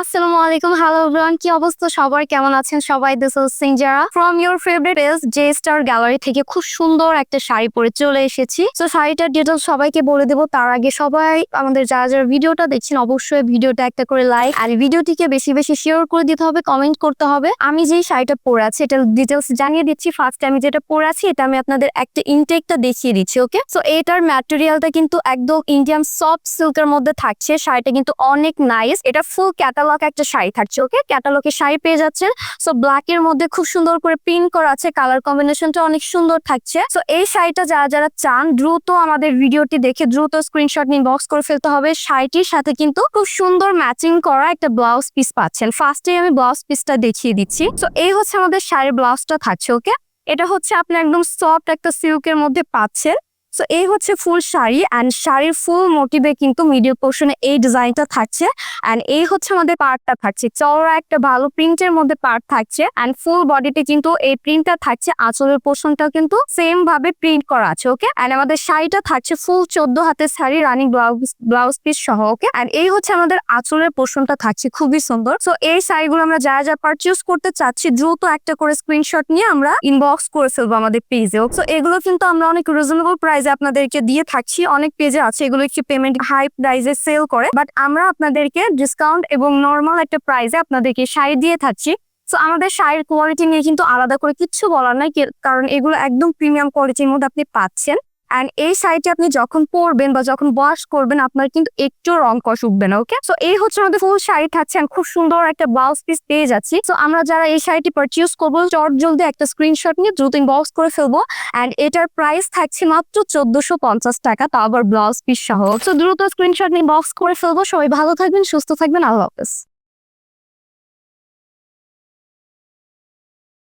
আসসালামু আলাইকুম। Hello everyone কি অবস্থা? সবার কেমন আছেন? সবাই this is Sinjara from your favourite page J Star Gallery থেকে খুব সুন্দর একটা শাড়ি পরে চলে এসেছি। তো শাড়িটার ডিটেলস সবাইকে বলে দেবো। তার আগে সবাই আমাদের যারা যারা ভিডিওটা দেখছেন, অবশ্যই ভিডিওটা একটা করে লাইক আর ভিডিওটিকে বেশি বেশি শেয়ার করে দিতে হবে কমেন্ট করতে হবে। আমি যেই শাড়িটা পরে আছি, এটার ডিটেলস জানিয়ে দিচ্ছি। ফার্স্ট আমি যেটা পরে আছি, এটা আমি আপনাদের একটা ইনটেকটা দেখিয়ে দিচ্ছি ওকে সো এটার ম্যাটেরিয়ালটা কিন্তু একদম ইন্ডিয়ান সফট সিল্কের মধ্যে থাকছে। শাড়িটা কিন্তু অনেক নাইস এটা ফুল ক্যাটালগ একটা শাড়ি থাকছে ওকে ক্যাটালগে শাড়ি পেয়ে যাচ্ছেন। সো ব্ল্যাক এর মধ্যে খুব সুন্দর করে প্রিন্ট করা আছে কালার কম্বিনেশনটা অনেক সুন্দর থাকছে। সো এই শাড়িটা যারা যারা চান, দ্রুত আমাদের ভিডিওটি দেখে দ্রুত স্ক্রিনশট নিয়ে বক্স করে ফেলতে হবে। শাড়িটির সাথে কিন্তু খুব সুন্দর ম্যাচিং করা একটা ব্লাউজ পিস পাচ্ছেন। ফার্স্টে আমি ব্লাউজ পিসটা দেখিয়ে দিচ্ছি। সো এই হচ্ছে আমাদের শাড়ির ব্লাউজটা থাকছে ওকে এটা হচ্ছে আপনি একদম সফট একটা সিল্কের মধ্যে পাচ্ছেন। সো এই হচ্ছে ফুল শাড়ি অ্যান্ড শাড়ির ফুল মোটিভে কিন্তু মিডিল পোর্শনে এই ডিজাইনটা থাকছে অ্যান্ড এই হচ্ছে আমাদের পার্টটা থাকছে। চওড়া একটা ভালো প্রিন্টের মধ্যে পার্ট থাকছে অ্যান্ড ফুল বডিতে কিন্তু এই প্রিন্টটা থাকছে, আঁচলের পোর্শনটা কিন্তু সেম ভাবে প্রিন্ট করা আছে ওকে অ্যান্ড আমাদের শাড়িটা থাকছে ফুল চোদ্দ হাতের sari running blouse blouse piece সহ ওকে অ্যান্ড এই হচ্ছে আমাদের আঁচলের পোর্শনটা থাকছে, খুবই সুন্দর। সো এই শাড়িগুলো আমরা যারা যা পারচেজ করতে চাচ্ছি, দ্রুত একটা করে স্ক্রিনশট নিয়ে আমরা ইনবক্স করে ফেলব আমাদের পেজে সো এগুলো কিন্তু আমরা অনেক রিজনেবল প্রাইসে আপনাদেরকে দিয়ে থাকছি অনেক পেজে আছে, এগুলো একটু পেমেন্ট হাই প্রাইজে সেল করে। বাট আমরা আপনাদেরকে ডিসকাউন্ট এবং নর্মাল একটা প্রাইজে আপনাদেরকে শাড়ি দিয়ে থাকছি তো আমাদের শাড়ির কোয়ালিটি নিয়ে কিন্তু আলাদা করে কিচ্ছু বলার নাই কারণ এগুলো একদম প্রিমিয়াম কোয়ালিটির মধ্যে আপনি পাচ্ছেন। অ্যান্ড এই শাড়িটি আপনি যখন পরবেন বা যখন ওয়াশ করবেন, আপনার কিন্তু একটু রং কষ উঠবে না ওকে সো এই হচ্ছে আমাদের ফুল শাড়ি থাকছে খুব সুন্দর একটা ব্লাউজ পিস পেয়ে যাচ্ছি। সো আমরা যারা এই শাড়িটি পারচেজ করব, চট জলদি একটা স্ক্রিনশট নিয়ে দ্রুত বক্স করে ফেলব। অ্যান্ড এটার প্রাইস থাকছে মাত্র চোদ্দশো পঞ্চাশ টাকা তা আবার ব্লাউজ পিস সহ। তো দ্রুত স্ক্রিনশট নিয়ে বক্স করে ফেলব। সবাই ভালো থাকবেন, সুস্থ থাকবেন। আল্লাহ হাফেজ।